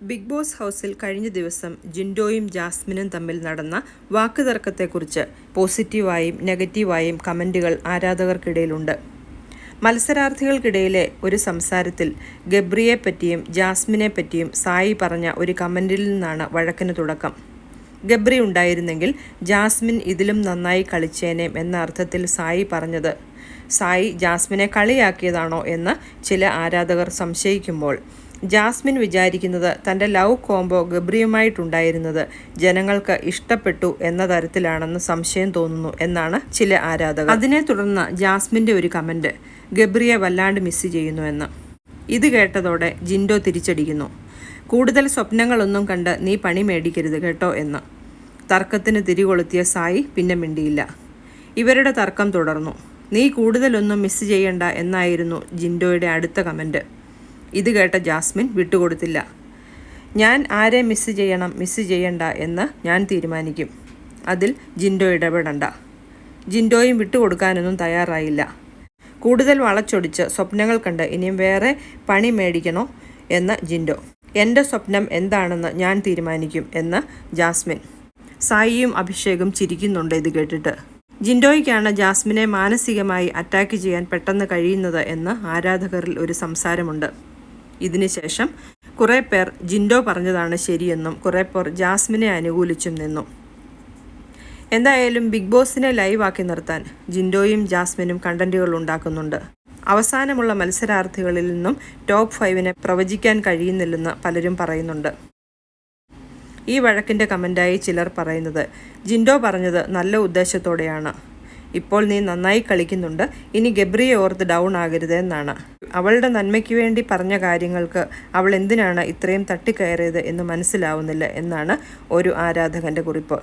Big boss ഹൗസിൽ കഴിഞ്ഞ ദിവസം ജിൻഡോയും ജാസ്മിനും തമ്മിൽ നടന്ന വാക്കുതർക്കത്തെക്കുറിച്ച് പോസിറ്റീവായും നെഗറ്റീവായും കമന്റുകൾ ആരാധകർക്കിടയിലുണ്ട്. മത്സരാർത്ഥികൾക്കിടയിലെ ഒരു സംസാരത്തിൽ ഗബ്രിയെ പറ്റിയും ജാസ്മിനെ പറ്റിയും സായി പറഞ്ഞ ഒരു കമന്റിൽ നിന്നാണ് വഴക്കിന് തുടക്കം. ഗബ്രി ഉണ്ടായിരുന്നെങ്കിൽ ജാസ്മിൻ ഇതിലും നന്നായി കളിച്ചേനെ എന്ന അർത്ഥത്തിൽ സായി പറഞ്ഞത്. സായി ജാസ്മിനെ കളിയാക്കിയതാണോ എന്ന് ചില ആരാധകർ സംശയിക്കുമ്പോൾ ജാസ്മിൻ വിചാരിക്കുന്നത് തന്റെ ലവ് കോംബോ ഗബ്രിയുമായിട്ടുണ്ടായിരുന്നത് ജനങ്ങൾക്ക് ഇഷ്ടപ്പെട്ടു എന്ന തരത്തിലാണെന്ന് സംശയം തോന്നുന്നു എന്നാണ് ചില ആരാധകർ. അതിനെ തുടർന്ന് ജാസ്മിന്റെ ഒരു കമന്റ് ഗബ്രിയെ വല്ലാണ്ട് മിസ് ചെയ്യുന്നു എന്ന്. ഇത് കേട്ടതോടെ ജിൻഡോ തിരിച്ചടിക്കുന്നു. കൂടുതൽ സ്വപ്നങ്ങളൊന്നും കണ്ട് നീ പണി മേടിക്കരുത് കേട്ടോ എന്ന്. തർക്കത്തിന് തിരികൊളുത്തിയ സായി പിന്നെ മിണ്ടിയില്ല. ഇവരുടെ തർക്കം തുടർന്നു. നീ കൂടുതലൊന്നും മിസ് ചെയ്യണ്ട എന്നായിരുന്നു ജിൻഡോയുടെ അടുത്ത കമന്റ്. ഇത് കേട്ട ജാസ്മിൻ വിട്ടുകൊടുത്തില്ല. ഞാൻ ആരെ മിസ് ചെയ്യണം മിസ് ചെയ്യണ്ട എന്ന് ഞാൻ തീരുമാനിക്കും. അതിൽ ജിൻഡോ ഇടപെടണ്ട. ജിൻഡോയും വിട്ടുകൊടുക്കാനൊന്നും തയ്യാറായില്ല. കൂടുതൽ വളച്ചൊടിച്ച് സ്വപ്നങ്ങൾ കണ്ട് ഇനിയും വേറെ പണി മേടിക്കണോ എന്ന് ജിൻഡോ. എന്റെ സ്വപ്നം എന്താണെന്ന് ഞാൻ തീരുമാനിക്കും എന്ന് ജാസ്മിൻ. സായിയും അഭിഷേകും ചിരിക്കുന്നുണ്ട് ഇത് കേട്ടിട്ട്. ജിൻഡോയ്ക്കാണ് ജാസ്മിനെ മാനസികമായി അറ്റാക്ക് ചെയ്യാൻ പെട്ടെന്ന് കഴിയുന്നത് എന്ന് ആരാധകരിൽ ഒരു സംസാരമുണ്ട്. ഇതിനുശേഷം കുറേ പേർ ജിൻഡോ പറഞ്ഞതാണ് ശരിയെന്നും കുറേ പേർ ജാസ്മിനെ അനുകൂലിച്ചും നിന്നു. എന്തായാലും ബിഗ് ബോസിനെ ലൈവാക്കി നിർത്താൻ ജിൻഡോയും ജാസ്മിനും കണ്ടന്റുകൾ ഉണ്ടാക്കുന്നുണ്ട്. അവസാനമുള്ള മത്സരാർത്ഥികളിൽ നിന്നും ടോപ്പ് ഫൈവിനെ പ്രവചിക്കാൻ കഴിയുന്നില്ലെന്ന് പലരും പറയുന്നുണ്ട്. ഈ വഴക്കിന്റെ കമന്റായി ചിലർ പറയുന്നത് ജിൻഡോ പറഞ്ഞത് നല്ല ഉദ്ദേശത്തോടെയാണ്. ഇപ്പോൾ നീ നന്നായി കളിക്കുന്നുണ്ട്. ഇനി ഗബ്രിയെ ഓർത്ത് ഡൗൺ ആകരുത് എന്നാണ്. അവളുടെ നന്മയ്ക്ക് വേണ്ടി പറഞ്ഞ കാര്യങ്ങൾക്ക് അവൾ എന്തിനാണ് ഇത്രയും തട്ടിക്കയറിയത് എന്ന് മനസ്സിലാവുന്നില്ല എന്നാണ് ഒരു ആരാധകന്റെ കുറിപ്പ്.